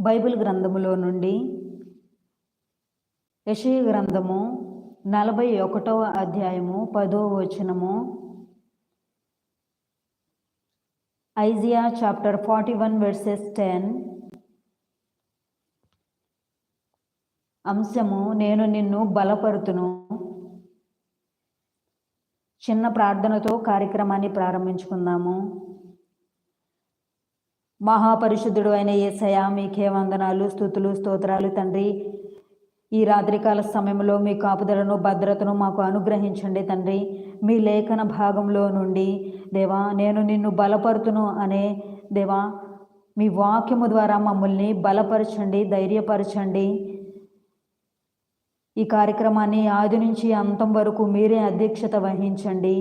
Bible గ్రంథములో నుండి యశయ గ్రంథము నలభై ఒకటవ అధ్యాయము పదో వచనము Isaiah chapter forty one verses ten. అంశము నేను నిన్ను బలపరుతును. చిన్న ప్రార్థనతో కార్యక్రమాన్ని ప్రారంభించుకుందాము. మహాపరిశుద్ధుడు అయిన ఏసయ మీకే వందనాలు స్థుతులు స్తోత్రాలు తండ్రి. ఈ రాత్రికాల సమయంలో మీ కాపుదలను భద్రతను మాకు అనుగ్రహించండి తండ్రి. మీ లేఖన భాగంలో నుండి దేవా నేను నిన్ను బలపరుతును అనే దేవా మీ వాక్యము ద్వారా మమ్మల్ని బలపరచండి ధైర్యపరచండి. ఈ కార్యక్రమాన్ని ఆది నుంచి అంతం వరకు మీరే అధ్యక్షత వహించండి.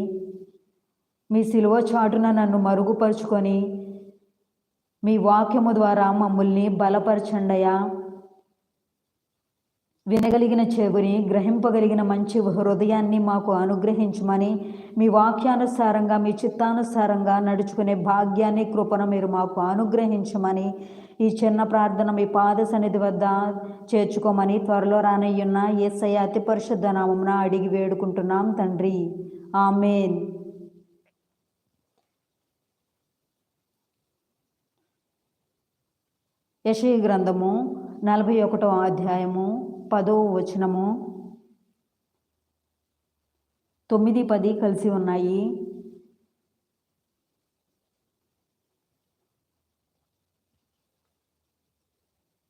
మీ సిలువ చాటున నన్ను మరుగుపరుచుకొని మీ వాక్యము ద్వారా మమ్మల్ని బలపరచండయా? వినగలిగిన చెవిని గ్రహింపగలిగిన మంచి హృదయాన్ని మాకు అనుగ్రహించమని మీ వాక్యానుసారంగా మీ చిత్తానుసారంగా నడుచుకునే భాగ్యాన్ని కృపను మీరు మాకు అనుగ్రహించమని ఈ చిన్న ప్రార్థన మీ పాద సన్నిధి వద్ద చేర్చుకోమని త్వరలో రానయ్యున్న ఏసయ్య అతి పరిశుద్ధ నామమున అడిగి వేడుకుంటున్నాం తండ్రి. ఆమెన్. యశయ గ్రంథము నలభై ఒకటో అధ్యాయము పదో వచనము తొమ్మిది పది కలిసి ఉన్నాయి.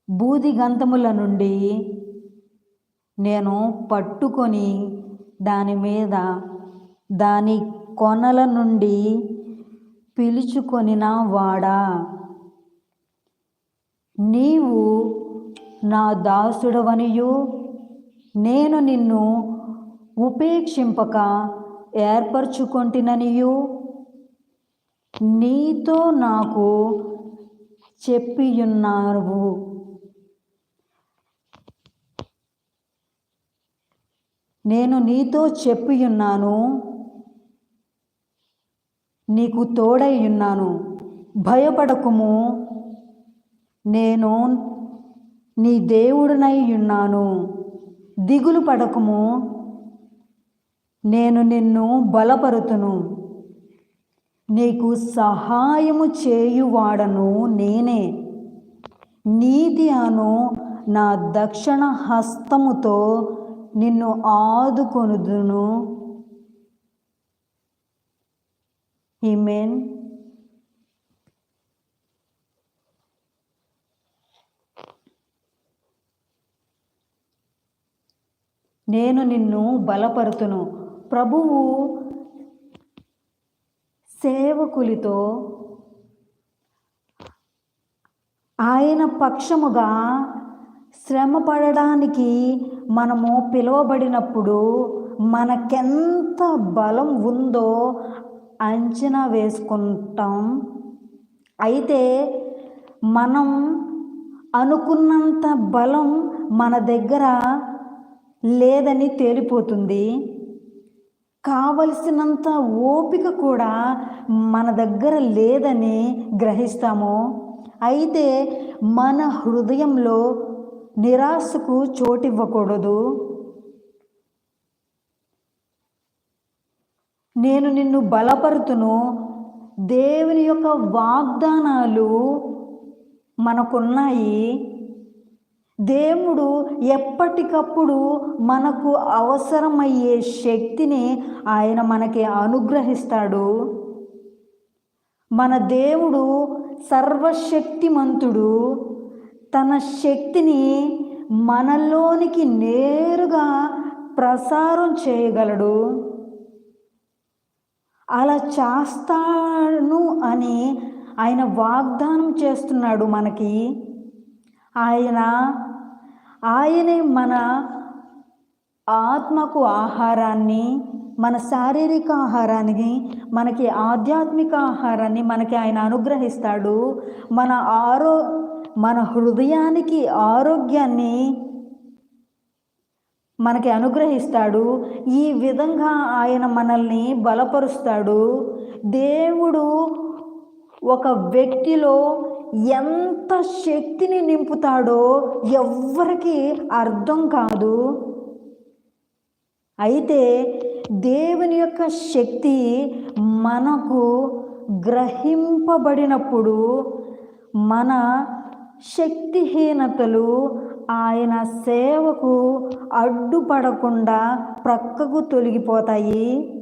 బూది గంధముల నుండి నేను పట్టుకొని దాని మీద దాని కొనల నుండి పిలుచుకొనిన వాడా? నీవు నా దాసుడవనియు. నేను నిన్ను ఉపేక్షింపక ఏర్పరచుకొంటిననియు. నీతో నాకు చెప్పియున్నావు నేను నీతో చెప్పియున్నాను. నీకు తోడై ఉన్నాను. భయపడకుము. నేను నీ దేవుడినై ఉన్నాను. దిగులు పడకము. నేను నిన్ను బలపరుతును. నీకు సహాయము చేయువాడను నేనే. నీతి అను నా దక్షిణ హస్తముతో నిన్ను ఆదుకొనుదును. హిమెన్ నేను నిన్ను బలపరుతును. ప్రభువు సేవకులితో ఆయన పక్షముగా శ్రమ పడడానికి మనము పిలువబడినప్పుడు మనకెంత బలం ఉందో అంచనా వేసుకుంటాం. అయితే మనం అనుకున్నంత బలం మన దగ్గర లేదని తేలిపోతుంది. కావలసినంత ఓపిక కూడా మన దగ్గర లేదని గ్రహిస్తాము. అయితే మన హృదయంలో నిరాశకు చోటివ్వకూడదు. నేను నిన్ను బలపరుతును. దేవుని యొక్క వాగ్దానాలు మనకున్నాయి. దేవుడు ఎప్పటికప్పుడు మనకు అవసరమయ్యే శక్తిని ఆయన మనకి అనుగ్రహిస్తాడు. మన దేవుడు సర్వశక్తిమంతుడు. తన శక్తిని మనలోనికి నేరుగా ప్రసారం చేయగలడు. అలా చేస్తాను అని ఆయన వాగ్దానం చేస్తున్నాడు మనకి. ఆయన ఆయనే మన ఆత్మకు ఆహారాన్ని మన శారీరక ఆహారాన్ని మనకి ఆధ్యాత్మిక ఆహారాన్ని మనకి ఆయన అనుగ్రహిస్తాడు. మన ఆరో మన హృదయానికి ఆరోగ్యాన్ని మనకి అనుగ్రహిస్తాడు. ఈ విధంగా ఆయన మనల్ని బలపరుస్తాడు. దేవుడు ఒక వ్యక్తిలో ఎంత శక్తిని నింపుతాడో ఎవ్వరికి అర్థం కాదు. అయితే దేవుని యొక్క శక్తి మనకు గ్రహింపబడినప్పుడు మన శక్తిహీనతలు ఆయన సేవకు అడ్డుపడకుండా ప్రక్కకు తొలగిపోతాయి.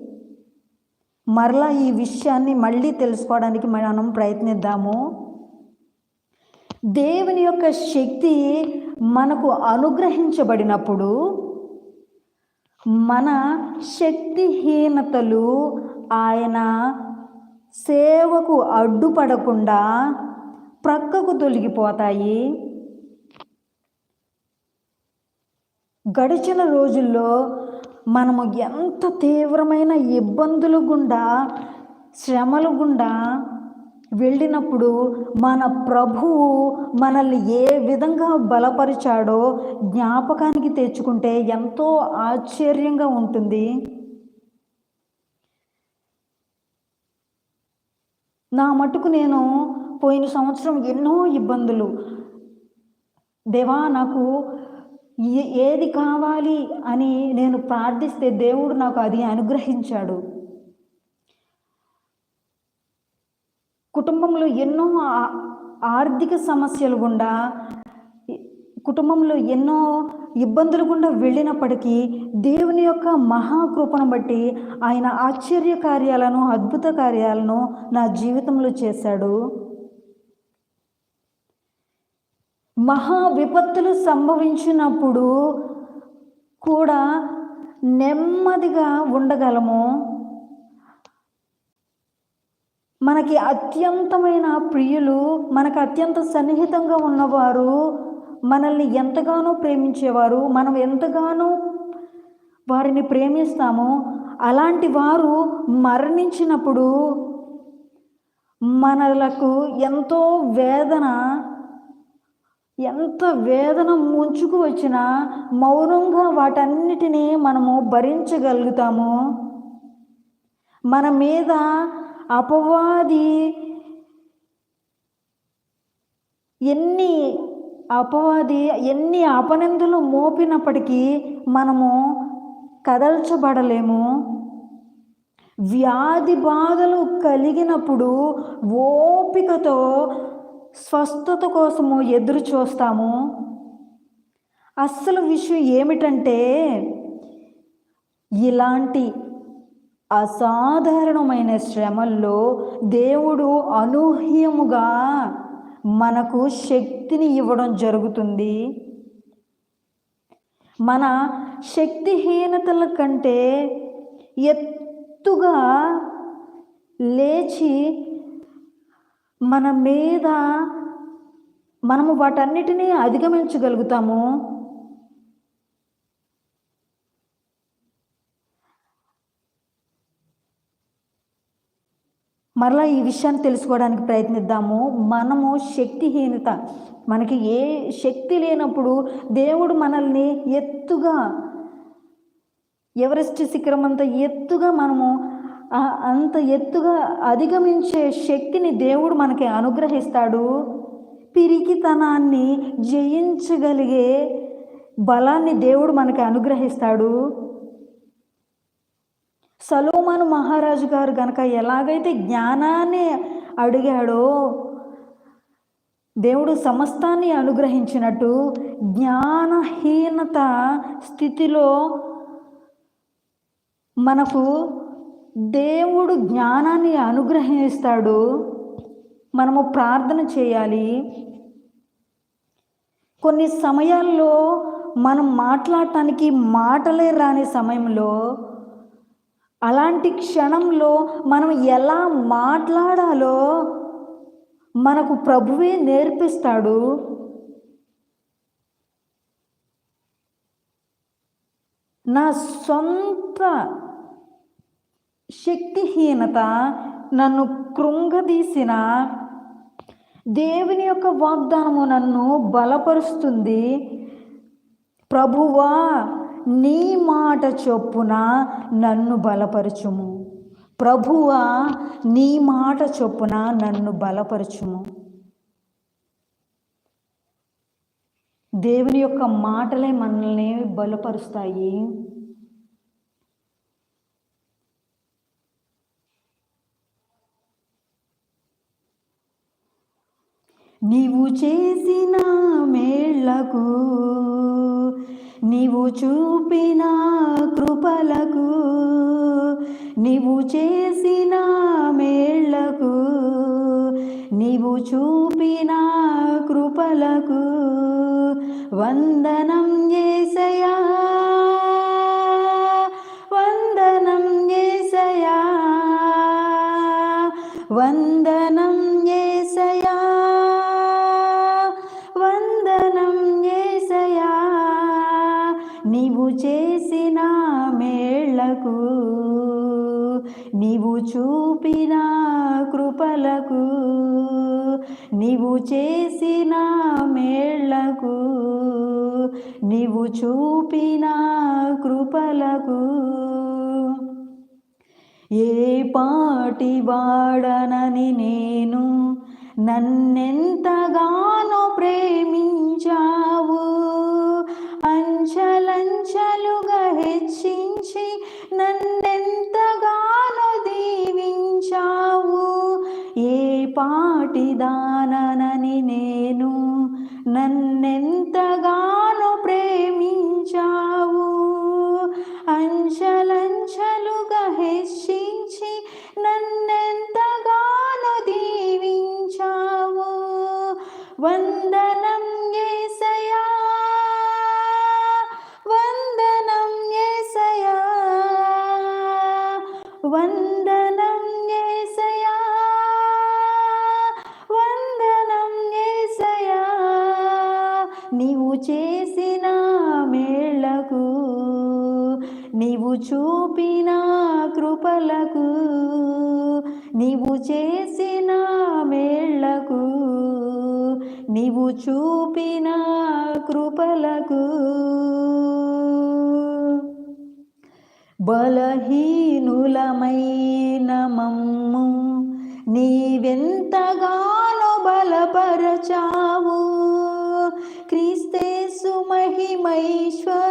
మరలా ఈ విషయాన్ని మళ్ళీ తెలుసుకోవడానికి మనం ప్రయత్నిద్దాము. దేవుని యొక్క శక్తి మనకు అనుగ్రహించబడినప్పుడు మన శక్తిహీనతలు ఆయన సేవకు అడ్డుపడకుండా ప్రక్కకు తొలగిపోతాయి. గడిచిన రోజుల్లో మనము ఎంత తీవ్రమైన ఇబ్బందులు గుండా శ్రమలు గుండా వెళ్ళినప్పుడు మన ప్రభువు మనల్ని ఏ విధంగా బలపరిచాడో జ్ఞాపకానికి తెచ్చుకుంటే ఎంతో ఆశ్చర్యంగా ఉంటుంది. నా మటుకు నేను పోయిన సంవత్సరం ఎన్నో ఇబ్బందులు. దేవా నాకు ఏ- ఏది కావాలి అని నేను ప్రార్థిస్తే దేవుడు నాకు అది అనుగ్రహించాడు. కుటుంబంలో ఎన్నో ఆర్థిక సమస్యలు గుండా కుటుంబంలో ఎన్నో ఇబ్బందులు గుండా వెళ్ళినప్పటికీ దేవుని యొక్క మహాకృపను బట్టి ఆయన ఆశ్చర్య కార్యాలను అద్భుత కార్యాలను నా జీవితంలో చేశాడు. మహా విపత్తులు సంభవించినప్పుడు కూడా నెమ్మదిగా ఉండగలము. మనకి అత్యంతమైన ప్రియులు మనకు అత్యంత సన్నిహితంగా ఉన్నవారు మనల్ని ఎంతగానో ప్రేమించేవారు మనం ఎంతగానో వారిని ప్రేమిస్తామో అలాంటి వారు మరణించినప్పుడు మనలకు ఎంతో వేదన ఎంత వేదన ముంచుకు వచ్చినా మౌనంగా వాటన్నిటినీ మనము భరించగలుగుతాము. మన మీద అపవాది. ఎన్ని అపవాది ఎన్ని అపనిందులు మోపినప్పటికీ మనము కదల్చబడలేము. వ్యాధి బాధలు కలిగినప్పుడు ఓపికతో స్వస్థత కోసము ఎదురు చూస్తాము. అస్సలు విషయం ఏమిటంటే ఇలాంటి అసాధారణమైన శ్రమల్లో దేవుడు అనూహ్యముగా మనకు శక్తిని ఇవ్వడం జరుగుతుంది. మన శక్తిహీనతల కంటే ఎత్తుగా లేచి మన మీద మనము వాటన్నిటినీ అధిగమించగలుగుతాము. మరలా ఈ విషయాన్ని తెలుసుకోవడానికి ప్రయత్నిద్దాము. మనము శక్తిహీనత మనకి ఏ శక్తి లేనప్పుడు దేవుడు మనల్ని ఎత్తుగా ఎవరెస్ట్ శిఖరం అంత ఎత్తుగా మనము అంత ఎత్తుగా అధిగమించే శక్తిని దేవుడు మనకి అనుగ్రహిస్తాడు. పిరికితనాన్ని జయించగలిగే బలాన్ని దేవుడు మనకి అనుగ్రహిస్తాడు. సలోమాను మహారాజు గారు గనక ఎలాగైతే జ్ఞానాన్ని అడిగాడో దేవుడు సమస్తాన్ని అనుగ్రహించినట్టు జ్ఞానహీనత స్థితిలో మనకు దేవుడు జ్ఞానాన్ని అనుగ్రహిస్తాడు. మనము ప్రార్థన చేయాలి. కొన్ని సమయాల్లో మనం మాట్లాడటానికి మాటలే రాని సమయంలో అలాంటి క్షణంలో మనం ఎలా మాట్లాడాలో మనకు ప్రభువే నేర్పిస్తాడు. నా సొంత శక్తిహీనత నన్ను కృంగదీసిన దేవుని యొక్క వాగ్దానము నన్ను బలపరుస్తుంది. ప్రభువా నీ మాట చొప్పున నన్ను బలపరచుము. ప్రభువా నీ మాట చొప్పున నన్ను బలపరచుము. దేవుని యొక్క మాటలే మనల్ని బలపరుస్తాయి. నీవు చేసిన మేళ్ళకు నీవు చూపిన కృపలకు నీవు చేసిన మేళ్ళకు నీవు చూపిన కృపలకు వందనం చేసే చేసిన మేళ్ళకు నీవు చూపిన కృపలకు. ఏ పాటి వాడనని నేను నన్నెంతగానో ప్రేమించావు. అంచలంచలుగా హెచ్చించి నన్నెంత ఏ పాటి నేను నన్నెంతగా బలహీనులమైన మమ్ము నీవెంతగానో బలపరచావు. క్రీస్తేసు సుమహిమైశ్వర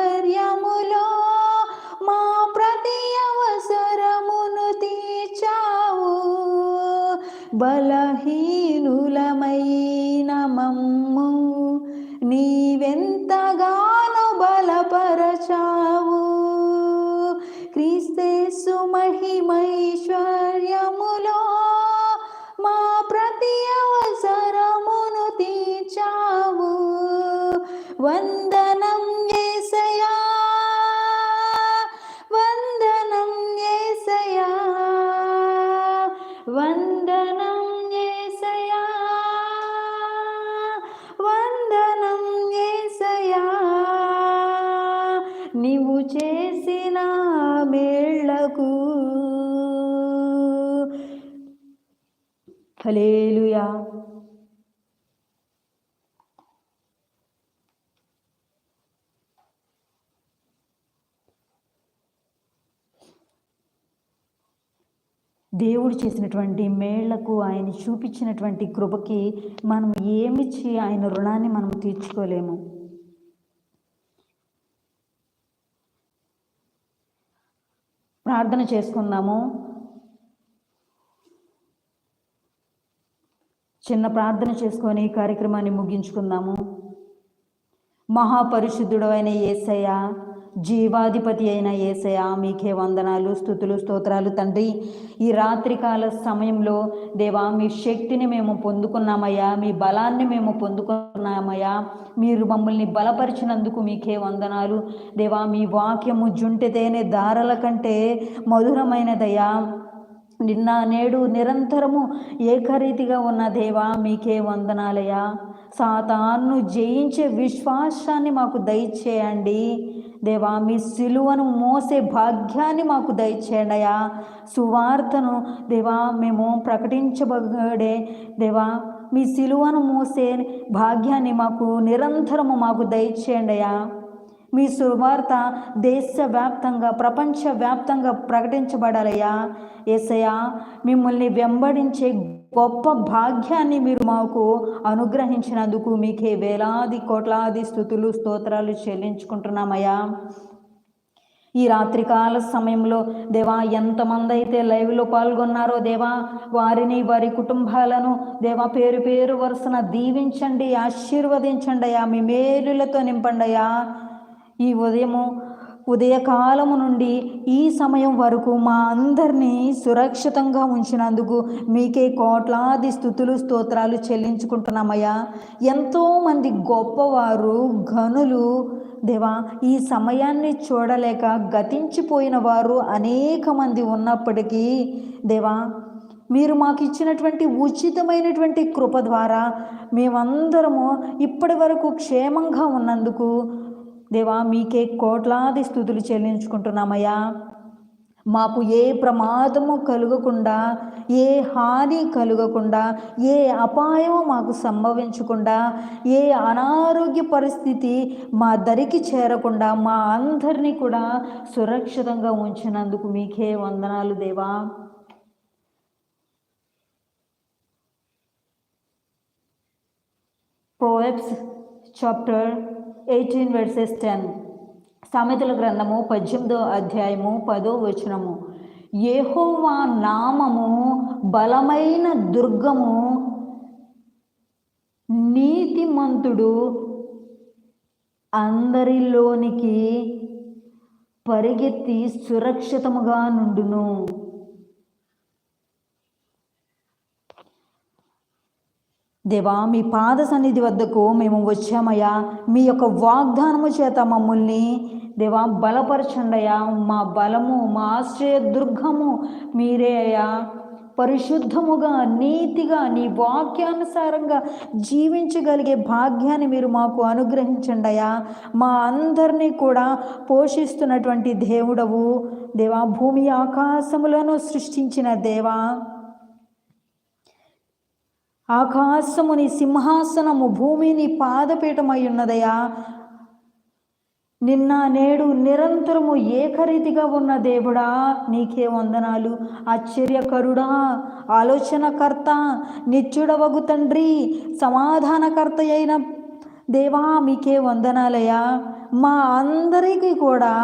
మహిమైశ్వర్యములో మా ప్రతి అవసరమును తీర్చావు. వందనం ఏసయా వందనం ఏసయా వందనం హలేలుయా దేవుడు చేసినటువంటి మేళ్ళకు ఆయన చూపించినటువంటి కృపకి మనం ఏమిచ్చి ఆయన రుణాన్ని మనం తీర్చుకోలేము. ప్రార్థన చేసుకుందాము. చిన్న ప్రార్థన చేసుకొని ఈ కార్యక్రమాన్ని ముగించుకుందాము. మహాపరిశుద్ధుడు అయిన ఏసయ్య జీవాధిపతి అయిన ఏసయ మీకే వందనాలు స్థుతులు స్తోత్రాలు తండ్రి. ఈ రాత్రికాల సమయంలో దేవా మీ శక్తిని మేము పొందుకున్నామయ్యా మీ బలాన్ని మేము పొందుకున్నామయ్యా. మీరు మమ్మల్ని బలపరిచినందుకు మీకే వందనాలు. దేవా మీ వాక్యము జుంటితేనే దారల కంటే మధురమైనదయ్యా. నిన్న నేడు నిరంతరము ఏకరీతిగా ఉన్న దేవా మీకే వందనాలయ్యా. సాతాన్ను జయించే విశ్వాసాన్ని మాకు దయచేయండి. దేవా మీ సిలువను మోసే భాగ్యాన్ని మాకు దయచేయండి అయ్యా. సువార్తను దేవా మేము ప్రకటించబడే దేవా మీ సిలువను మోసే భాగ్యాన్ని మాకు నిరంతరము మాకు దయచేయండి అయ్యా. మీ సువార్త దేశవ్యాప్తంగా ప్రపంచవ్యాప్తంగా ప్రకటించబడాలయ్యా. ఏసయ్యా మిమ్మల్ని వెంబడించే గొప్ప భాగ్యాన్ని మీరు మాకు అనుగ్రహించినందుకు మీకే వేలాది కోట్లాది స్థుతులు స్తోత్రాలు చెల్లించుకుంటున్నామయ్యా. ఈ రాత్రికాల సమయంలో దేవా ఎంతమంది అయితే లైవ్లో పాల్గొన్నారో దేవా వారిని వారి కుటుంబాలను దేవా పేరు పేరు వరుసన దీవించండి ఆశీర్వదించండి అయ్యా. మీ మేలులతో నింపండి అయ్యా. ఈ ఉదయము ఉదయకాలము నుండి ఈ సమయం వరకు మా అందరినీ సురక్షితంగా ఉంచినందుకు మీకే కోట్లాది స్థుతులు స్తోత్రాలు చెల్లించుకుంటున్నామయ్యా. ఎంతోమంది గొప్పవారు ఘనులు దేవా ఈ సమయాన్ని చూడలేక గతించిపోయిన వారు అనేక మంది ఉన్నప్పటికీ దేవా మీరు మాకు ఇచ్చినటువంటి ఉచితమైనటువంటి కృప ద్వారా మేమందరము ఇప్పటి వరకు క్షేమంగా ఉన్నందుకు దేవా మీకే కోట్లాది స్థుతులు చెల్లించుకుంటున్నామయ్యా. మాకు ఏ ప్రమాదము కలగకుండా ఏ హాని కలగకుండా ఏ అపాయము మాకు సంభవించకుండా ఏ అనారోగ్య పరిస్థితి మా దరికి చేరకుండా మా అందరినీ కూడా సురక్షితంగా ఉంచినందుకు మీకే వందనాలు దేవా. Proverbs chapter eighteen verses ten సామెతల గ్రంథము పద్దెనిమిదో అధ్యాయము పదో వచనము. ఏహోవా నామము బలమైన దుర్గము నీతిమంతుడు అందరిలోనికి పరిగెత్తి సురక్షితముగా నుండును. దేవా మీ పాద సన్నిధి వద్దకు మేము వచ్చామయ్యా. మీ యొక్క వాగ్దానము చేత మమ్మల్ని దేవా బలపరచండయ్యా. మా బలము మా ఆశ్రయ దుర్గము మీరే అయ్యా. పరిశుద్ధముగా నీతిగా నీ వాక్యానుసారంగా జీవించగలిగే భాగ్యాన్ని మీరు మాకు అనుగ్రహించండి అయ్యా మా అందరినీ కూడా పోషిస్తున్నటువంటి దేవుడవు. దేవా భూమి ఆకాశములను సృష్టించిన దేవా. ఆకాశముని సింహాసనము భూమిని పాదపీఠమై ఉన్నదయా? నిన్న నేడు నిరంతరము ఏకరీతిగా ఉన్న దేవుడా నీకే వందనాలు. ఆశ్చర్యకరుడా ఆలోచనకర్త నిత్యుడవగు తండ్రి సమాధానకర్త అయిన దేవా మీకే వందనాలయ్యా మా అందరికీ కూడా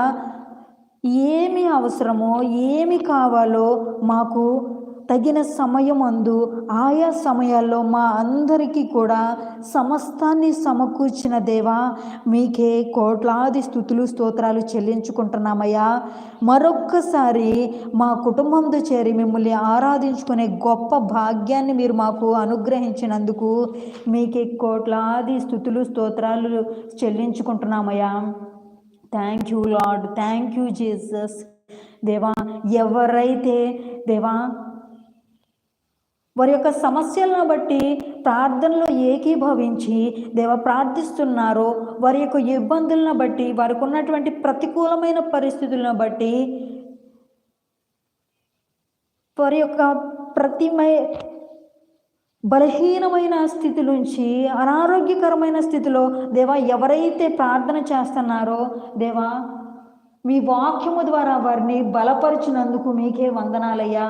ఏమి అవసరమో ఏమి కావాలో మాకు తగిన సమయమందు ఆయా సమయాల్లో మా అందరికీ కూడా సమస్తాన్ని సమకూర్చిన దేవా మీకే కోట్లాది స్థుతులు స్తోత్రాలు చెల్లించుకుంటున్నామయ్యా. మరొక్కసారి మా కుటుంబంతో చేరి మిమ్మల్ని ఆరాధించుకునే గొప్ప భాగ్యాన్ని మీరు మాకు అనుగ్రహించినందుకు మీకే కోట్లాది స్థుతులు స్తోత్రాలు చెల్లించుకుంటున్నామయ్యా. Thank you lord thank you Jesus దేవా ఎవరైతే దేవా వారి యొక్క సమస్యలను బట్టి ప్రార్థనలో ఏకీభవించి దేవ ప్రార్థిస్తున్నారో. వారి యొక్క ఇబ్బందులను బట్టి వారికి ఉన్నటువంటి ప్రతికూలమైన పరిస్థితులను బట్టి వారి యొక్క ప్రతిమై బలహీనమైన స్థితి నుంచి అనారోగ్యకరమైన స్థితిలో దేవా ఎవరైతే ప్రార్థన చేస్తున్నారో దేవా మీ వాక్యము ద్వారా వారిని బలపరిచినందుకు మీకే వందనాలయ్యా.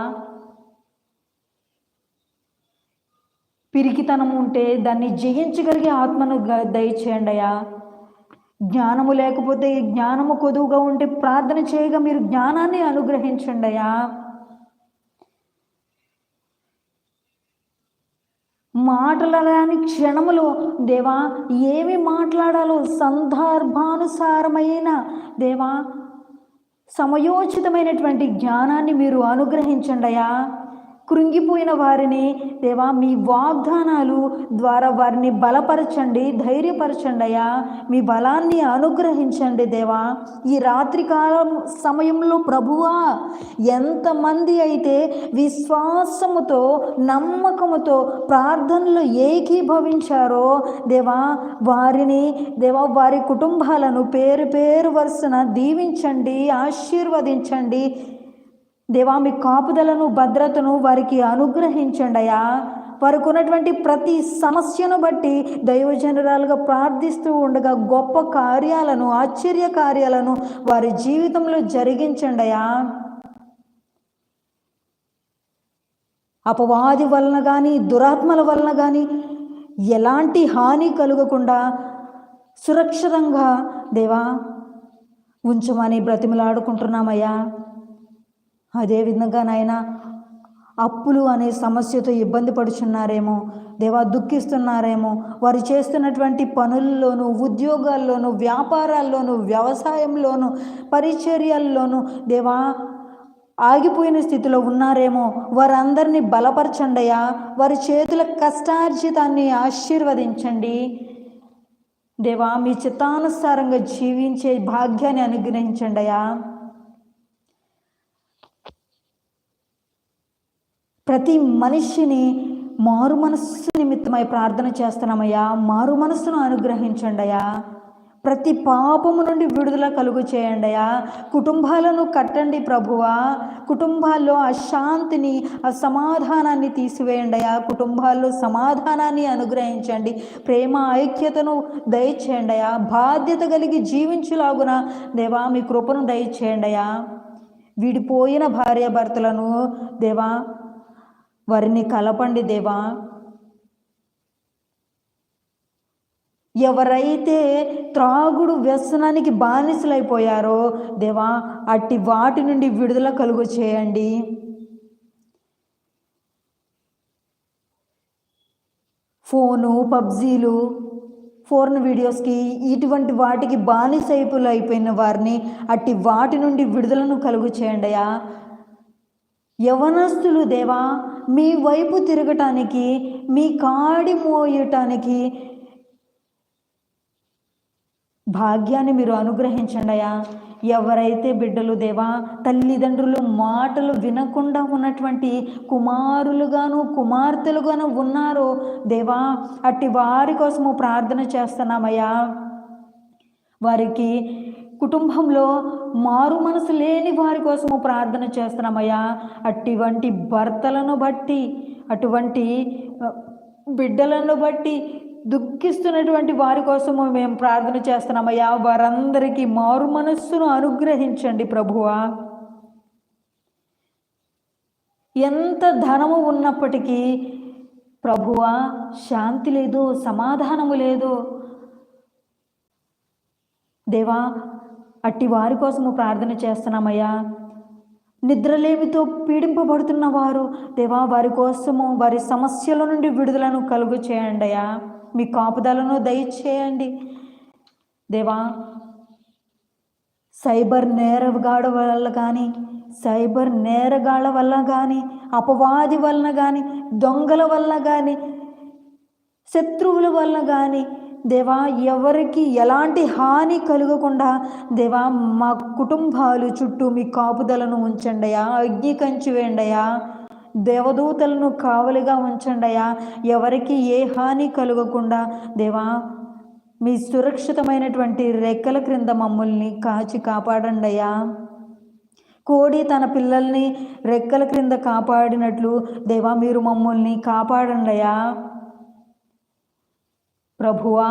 పిరికితనం ఉంటే దాన్ని జయించగలిగే ఆత్మను దయచేయండి అయ్యా. జ్ఞానము లేకపోతే జ్ఞానము కొదువుగా ఉంటే ప్రార్థన చేయగా మీరు జ్ఞానాన్ని అనుగ్రహించండి అయ్యా. మాటలని క్షణములో దేవా ఏమి మాట్లాడాలో సందర్భానుసారమైన దేవా సమయోచితమైనటువంటి జ్ఞానాన్ని మీరు అనుగ్రహించండి అయ్యా. కృంగిపోయిన వారిని దేవా మీ వాగ్దానాలు ద్వారా వారిని బలపరచండి ధైర్యపరచండి అయ్యా మీ బలాన్ని అనుగ్రహించండి దేవా. ఈ రాత్రికాలం సమయంలో ప్రభువా ఎంతమంది అయితే విశ్వాసముతో నమ్మకముతో ప్రార్థనలు ఏకీభవించారో దేవా వారిని దేవా వారి కుటుంబాలను పేరు పేరు వరుసన దీవించండి ఆశీర్వదించండి. దేవా మీ కాపుదలను భద్రతను వారికి అనుగ్రహించండి వారికున్నటువంటి వారికి ఉన్నటువంటి ప్రతి సమస్యను బట్టి దైవజనరాలుగా ప్రార్థిస్తూ ఉండగా గొప్ప కార్యాలను ఆశ్చర్య కార్యాలను వారి జీవితంలో జరిగించండి అపవాది వలన కానీ దురాత్మల వలన కానీ ఎలాంటి హాని కలగకుండా సురక్షితంగా దేవా ఉంచమని బ్రతిమలాడుకుంటున్నామయ్యా. అదేవిధంగా నాయన అప్పులు అనే సమస్యతో ఇబ్బంది పడుచున్నారేమో దేవా దుఃఖిస్తున్నారేమో వారు చేస్తున్నటువంటి పనుల్లోనూ ఉద్యోగాల్లోనూ వ్యాపారాల్లోనూ వ్యవసాయంలోనూ పరిచర్యల్లోనూ దేవా ఆగిపోయిన స్థితిలో ఉన్నారేమో వారందరినీ బలపరచండియా వారి చేతుల కష్టార్జితాన్ని ఆశీర్వదించండి. దేవా మీ చిత్తానుసారంగా జీవించే భాగ్యాన్ని అనుగ్రహించండి అయ్యా ప్రతి మనిషిని మారు మనస్సు నిమిత్తమై ప్రార్థన చేస్తున్నామయ్యా. మారు మనస్సును అనుగ్రహించండి అయ్యా ప్రతి పాపము నుండి విడుదల కలుగు చేయండియా కుటుంబాలను కట్టండి ప్రభువా. కుటుంబాల్లో అశాంతిని అసమాధానాన్ని సమాధానాన్ని అయ్యా కుటుంబాల్లో సమాధానాన్ని అనుగ్రహించండి. ప్రేమ ఐక్యతను దయచేయండియా అయ్యా బాధ్యత కలిగి జీవించులాగున దేవా మీ కృపను దయచేయండియా విడిపోయిన భార్యాభర్తలను దేవా వారిని కలపండి దేవా. ఎవరైతే త్రాగుడు వ్యసనానికి బానిసలైపోయారో దేవా అట్టి వాటి నుండి విడుదల కలుగు చేయండి. ఫోను పబ్జీలు ఫోన్ వీడియోస్కి ఇటువంటి వాటికి బానిసైపులు అయిపోయిన వారిని అట్టి వాటి నుండి విడుదలను కలుగు చేయండియా యవనస్తులు దేవా మీ వైపు తిరగటానికి మీ కాడి మోయటానికి భాగ్యాన్ని మీరు అనుగ్రహించండి అయ్యా. ఎవరైతే బిడ్డలు దేవా తల్లిదండ్రులు మాటలు వినకుండా ఉన్నటువంటి కుమారులుగాను కుమార్తెలుగాను ఉన్నారో దేవా అట్టి వారి కోసము ప్రార్థన చేస్తున్నామయ్యా. వారికి కుటుంబంలో మారు మనసు లేని వారి కోసము ప్రార్థన చేస్తున్నామయ్యా. అటువంటి భర్తలను బట్టి అటువంటి బిడ్డలను బట్టి దుఃఖిస్తున్నటువంటి వారి కోసము మేము ప్రార్థన చేస్తున్నామయ్యా. వారందరికీ మారు మనస్సును అనుగ్రహించండి ప్రభువా. ఎంత ధనము ఉన్నప్పటికీ ప్రభువా శాంతి లేదు సమాధానము లేదు. దేవా అట్టి వారి కోసము ప్రార్థన చేస్తున్నామయ్యా. నిద్రలేమితో పీడింపబడుతున్న వారు దేవా వారి కోసము వారి సమస్యల నుండి విడుదలను కలుగు చేయండి అయ్యా. మీ కాపుదలను దయచేయండి. దేవా సైబర్ నేరగాడ వల్ల కానీ సైబర్ నేరగాళ్ళ వల్ల కానీ అపవాది వలన కానీ దొంగల వల్ల కానీ శత్రువుల వల్ల కానీ దేవా ఎవరికి ఎలాంటి హాని కలగకుండా దేవా మా కుటుంబాలు చుట్టూ మీ కాపుదలను ఉంచండియా అగ్ని కంచి వేయండియా దేవదూతలను కావలిగా ఉంచండియా ఎవరికి ఏ హాని కలగకుండా దేవా మీ సురక్షితమైనటువంటి రెక్కల క్రింద మమ్మల్ని కాచి కాపాడండియా కోడి తన పిల్లల్ని రెక్కల క్రింద కాపాడినట్లు దేవా మీరు మమ్మల్ని కాపాడండియా ప్రభువా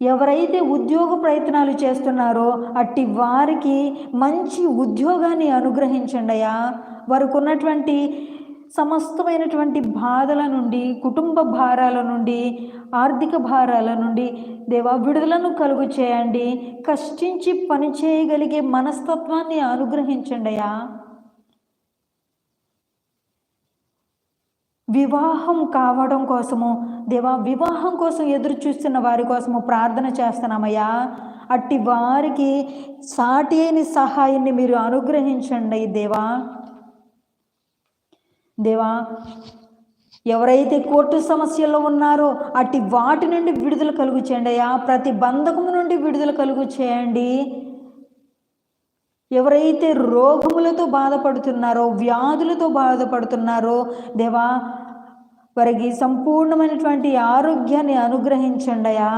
ఎవరైతే ఉద్యోగ ప్రయత్నాలు చేస్తున్నారో అట్టి వారికి మంచి ఉద్యోగాన్ని అనుగ్రహించండి అయ్యా. వారికి ఉన్నటువంటి సమస్తమైనటువంటి బాధల నుండి కుటుంబ భారాల నుండి ఆర్థిక భారాల నుండి దేవా విడుదలను కలుగు చేయండి. కష్టించి పని చేయగలిగే మనస్తత్వాన్ని అనుగ్రహించండి అయ్యా. వివాహం కావడం కోసము దేవా వివాహం కోసం ఎదురు చూస్తున్న వారి కోసము ప్రార్థన చేస్తున్నామయ్యా. అట్టి వారికి సాటి అయిన సహాయాన్ని మీరు అనుగ్రహించండి దేవా. దేవా ఎవరైతే కోర్టు సమస్యల్లో ఉన్నారో అట్టి వాటి నుండి విడుదల కలుగు చేయండి అయ్యా. ప్రతి బంధకము నుండి విడుదల కలుగు చేయండి. ఎవరైతే రోగములతో బాధపడుతున్నారో వ్యాధులతో బాధపడుతున్నారో దేవా వారికి సంపూర్ణమైనటువంటి ఆరోగ్యాన్ని అనుగ్రహించండియా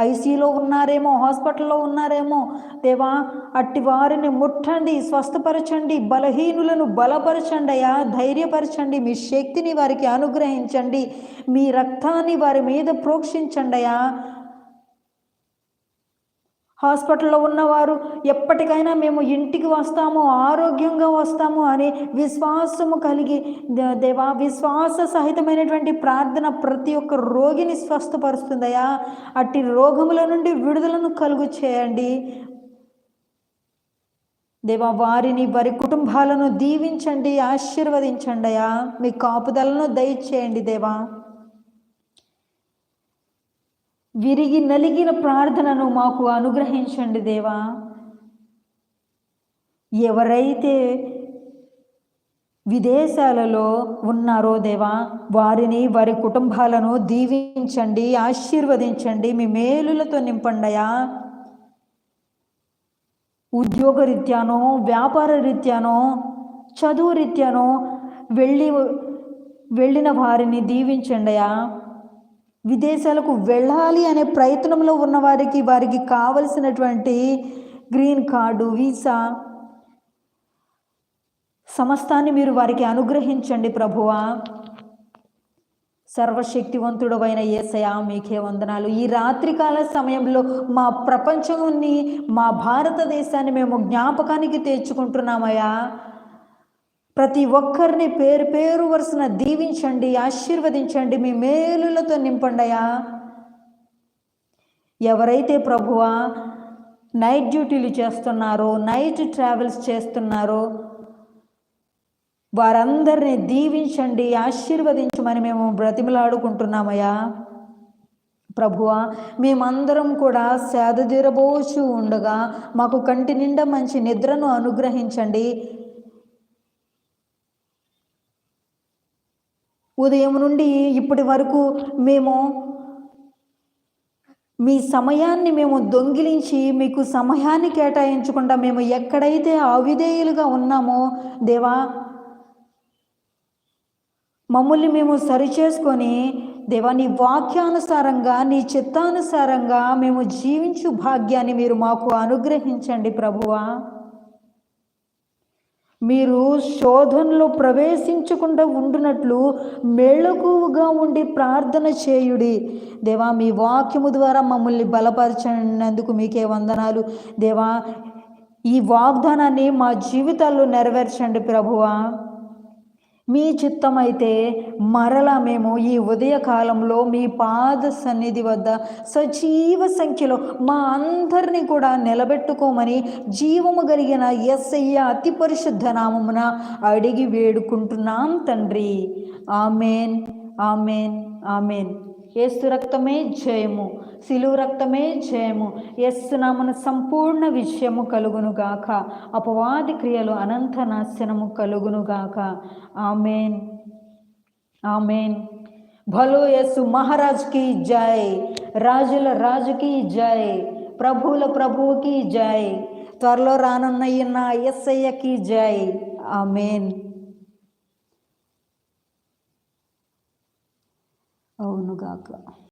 ఐసీలో ఉన్నారేమో హాస్పిటల్లో ఉన్నారేమో దేవా అట్టి వారిని ముట్టండి స్వస్థపరచండి బలహీనులను బలపరచండి అయ్యా. ధైర్యపరచండి మీ శక్తిని వారికి అనుగ్రహించండి మీ రక్తాన్ని వారి మీద ప్రోక్షించండి అయ్యా. హాస్పిటల్లో ఉన్నవారు ఎప్పటికైనా మేము ఇంటికి వస్తాము ఆరోగ్యంగా వస్తాము అని విశ్వాసము కలిగి దేవా విశ్వాస సహితమైనటువంటి ప్రార్థన ప్రతి ఒక్క రోగిని స్వస్థపరుస్తుందయా అట్టి రోగముల నుండి విడుదలను కలుగు చేయండి. దేవా వారిని వారి కుటుంబాలను దీవించండి ఆశీర్వదించండి మీ కాపుదలను దయచేయండి దేవా. విరిగి నలిగిన ప్రార్థనను మాకు అనుగ్రహించండి దేవా. ఎవరైతే విదేశాలలో ఉన్నారో దేవా వారిని వారి కుటుంబాలను దీవించండి ఆశీర్వదించండి మీ మేలులతో నింపండయా. ఉద్యోగ రీత్యానో వ్యాపార రీత్యానో చదువు రీత్యానో వెళ్ళి వెళ్ళిన వారిని దీవించండియా. విదేశాలకు వెళ్ళాలి అనే ప్రయత్నంలో ఉన్న వారికి వారికి కావలసినటువంటి గ్రీన్ కార్డు వీసా సమస్తాన్ని మీరు వారికి అనుగ్రహించండి ప్రభువా. సర్వశక్తివంతుడమైన యేసయా మీకే వందనాలు. ఈ రాత్రికాల సమయంలో మా ప్రపంచాన్ని మా భారతదేశాన్ని మేము జ్ఞాపకానికి తెచ్చుకుంటున్నామయ్యా. ప్రతి ఒక్కరిని పేరు పేరు వరుసన దీవించండి ఆశీర్వదించండి మీ మేలులతో నింపండియా ఎవరైతే ప్రభువా నైట్ డ్యూటీలు చేస్తున్నారో నైట్ ట్రావెల్స్ చేస్తున్నారో వారందరిని దీవించండి ఆశీర్వదించమని మేము బ్రతిమలాడుకుంటున్నామయ్యా. ప్రభువా మేమందరం కూడా సేదతీరబోచు ఉండగా మాకు కంటి నిండా మంచి నిద్రను అనుగ్రహించండి. ఉదయం నుండి ఇప్పటి వరకు మేము మీ సమయాన్ని మేము దొంగిలించి మీకు సమయాన్ని కేటాయించకుండా మేము ఎక్కడైతే అవిధేయులుగా ఉన్నామో దేవా మమ్మల్ని మేము సరిచేసుకొని దేవా నీ వాక్యానుసారంగా నీ చిత్తానుసారంగా మేము జీవించు భాగ్యాన్ని మీరు మాకు అనుగ్రహించండి ప్రభువా. మీరు శోధనలో ప్రవేశించకుండా ఉండునట్లు మెళకువగా ఉండి ప్రార్థన చేయుడి. దేవా మీ వాక్యము ద్వారా మమ్మల్ని బలపరచినందుకు మీకే వందనాలు. దేవా ఈ వాగ్దానాన్ని మా జీవితాల్లో నెరవేర్చండి ప్రభువా. మీ చిత్తమైతే మరలా మేము ఈ ఉదయకాలంలో మీ పాద సన్నిధి వద్ద సజీవ సంఖ్యలో మా అందరినీ కూడా నిలబెట్టుకోమని జీవము కలిగిన ఎస్ఐయ అతి పరిశుద్ధ నామమున అడిగి వేడుకుంటున్నాం తండ్రి. ఆమెన్. ఆమెన్. ఆమెన్. ఏసు రక్తమే జయము శిలువు రక్తమే జయము ఎస్సు నామన సంపూర్ణ విజయము కలుగునుగాక. అపవాది క్రియలు అనంత నాశనము కలుగునుగాక. ఆమెన్. ఆమెన్. భలో యస్సు మహారాజ్కి జై. రాజుల రాజుకి జై. ప్రభువుల ప్రభువుకి జై. త్వరలో రానున్న ఎస్ఐకి జై. ఆమెన్. అవునుగాక